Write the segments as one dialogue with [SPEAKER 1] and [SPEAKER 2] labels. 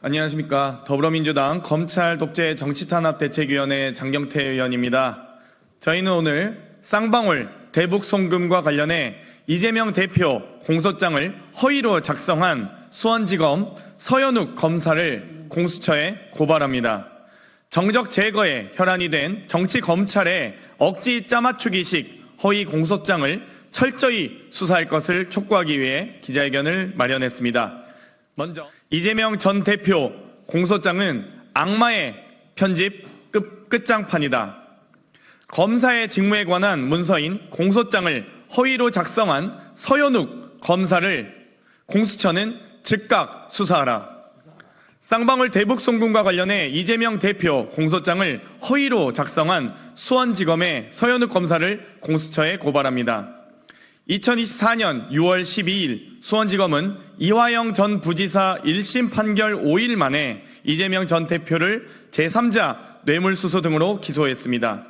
[SPEAKER 1] 안녕하십니까. 더불어민주당 검찰 독재 정치탄압 대책위원회 장경태 의원입니다. 저희는 오늘 쌍방울 대북 송금과 관련해 이재명 대표 공소장을 허위로 작성한 수원지검 서현욱 검사를 공수처에 고발합니다. 정적 제거에 혈안이 된 정치 검찰의 억지 짜맞추기식 허위 공소장을 철저히 수사할 것을 촉구하기 위해 기자회견을 마련했습니다. 먼저 이재명 전 대표 공소장은 악마의 편집 끝, 끝장판이다. 검사의 직무에 관한 문서인 공소장을 허위로 작성한 서현욱 검사를 공수처는 즉각 수사하라. 쌍방울 대북 송금과 관련해 이재명 대표 공소장을 허위로 작성한 수원지검의 서현욱 검사를 공수처에 고발합니다. 2024년 6월 12일 수원지검은 이화영 전 부지사 1심 판결 5일 만에 이재명 전 대표를 제3자 뇌물수수 등으로 기소했습니다.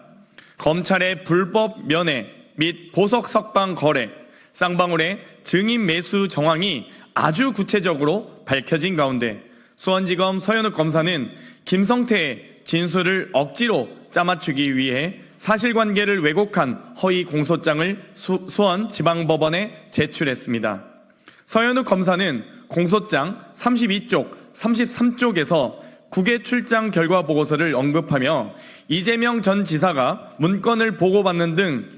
[SPEAKER 1] 검찰의 불법 면회 및 보석 석방 거래, 쌍방울의 증인 매수 정황이 아주 구체적으로 밝혀진 가운데 수원지검 서현욱 검사는 김성태의 진술을 억지로 짜맞추기 위해 사실관계를 왜곡한 허위 공소장을 수, 수원 지방법원에 제출했습니다. 서현욱 검사는 공소장 32쪽, 33쪽에서 국외 출장 결과 보고서를 언급하며 이재명 전 지사가 문건을 보고받는 등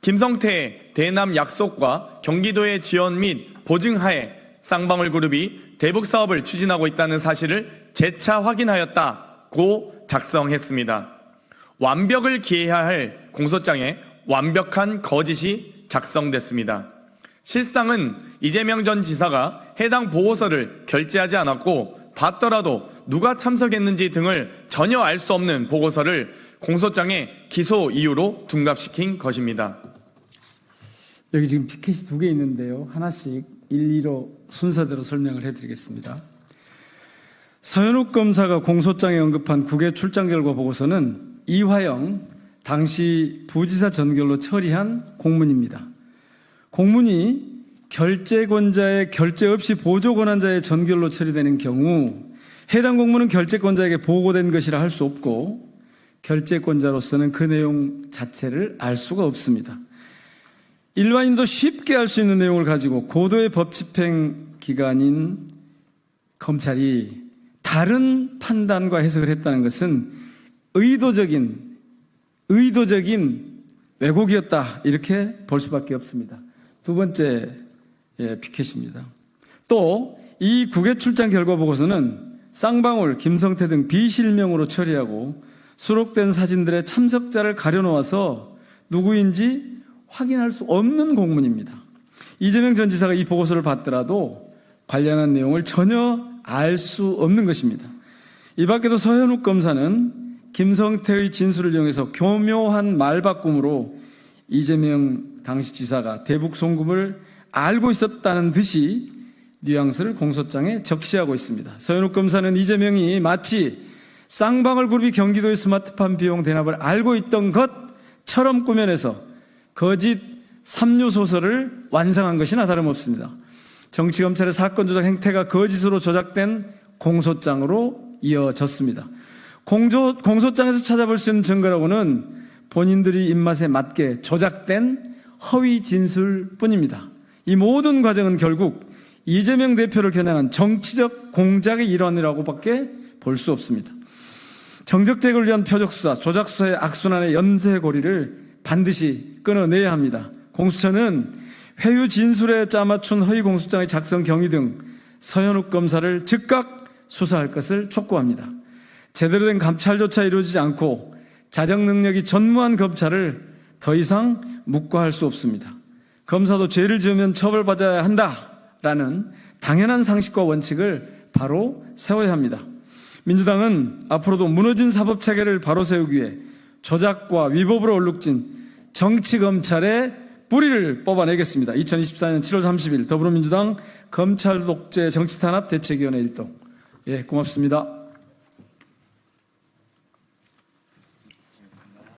[SPEAKER 1] 김성태의 대남 약속과 경기도의 지원 및 보증하에 쌍방울 그룹이 대북 사업을 추진하고 있다는 사실을 재차 확인하였다고 작성했습니다. 완벽을 기해야 할 공소장에 완벽한 거짓이 작성됐습니다. 실상은 이재명 전 지사가 해당 보고서를 결제하지 않았고 받더라도 누가 참석했는지 등을 전혀 알 수 없는 보고서를 공소장에 기소 이유로 둔갑시킨 것입니다.
[SPEAKER 2] 여기 지금 피켓이 두 개 있는데요. 하나씩 일일로 순서대로 설명을 해드리겠습니다. 서현욱 검사가 공소장에 언급한 국외 출장 결과 보고서는 이화영 당시 부지사 전결로 처리한 공문입니다. 공문이 결재권자의 결재 없이 보조 권한자의 전결로 처리되는 경우 해당 공문은 결재권자에게 보고된 것이라 할 수 없고 결재권자로서는 그 내용 자체를 알 수가 없습니다. 일반인도 쉽게 알 수 있는 내용을 가지고 고도의 법 집행 기관인 검찰이 다른 판단과 해석을 했다는 것은 의도적인 의도적인 왜곡이었다 이렇게 볼 수밖에 없습니다. 두 번째 예, 피켓입니다. 또 이 국외 출장 결과 보고서는 쌍방울, 김성태 등 비실명으로 처리하고 수록된 사진들의 참석자를 가려놓아서 누구인지 확인할 수 없는 공문입니다. 이재명 전 지사가 이 보고서를 받더라도 관련한 내용을 전혀 알 수 없는 것입니다. 이 밖에도 서현욱 검사는 김성태의 진술을 이용해서 교묘한 말바꿈으로 이재명 당시 지사가 대북 송금을 알고 있었다는 듯이 뉘앙스를 공소장에 적시하고 있습니다. 서현욱 검사는 이재명이 마치 쌍방울 그룹이 경기도의 스마트팜 비용 대납을 알고 있던 것처럼 꾸며내서 거짓 삼류 소설을 완성한 것이나 다름없습니다. 정치검찰의 사건 조작 행태가 거짓으로 조작된 공소장으로 이어졌습니다. 공조, 공소장에서 찾아볼 수 있는 증거라고는 본인들이 입맛에 맞게 조작된 허위 진술 뿐입니다. 이 모든 과정은 결국 이재명 대표를 겨냥한 정치적 공작의 일환이라고밖에 볼 수 없습니다. 정적 제거를 위한 표적 수사, 조작 수사의 악순환의 연쇄고리를 반드시 끊어내야 합니다. 공수처는 회유 진술에 짜맞춘 허위 공소장의 작성 경위 등 서현욱 검사를 즉각 수사할 것을 촉구합니다. 제대로 된 감찰조차 이루어지지 않고 자정 능력이 전무한 검찰을 더 이상 묵과할 수 없습니다. 검사도 죄를 지으면 처벌받아야 한다라는 당연한 상식과 원칙을 바로 세워야 합니다. 민주당은 앞으로도 무너진 사법 체계를 바로 세우기 위해 조작과 위법으로 얼룩진 정치 검찰의 뿌리를 뽑아내겠습니다. 2024년 7월 30일 더불어민주당 검찰 독재 정치 탄압 대책위원회 일동. 예, 고맙습니다.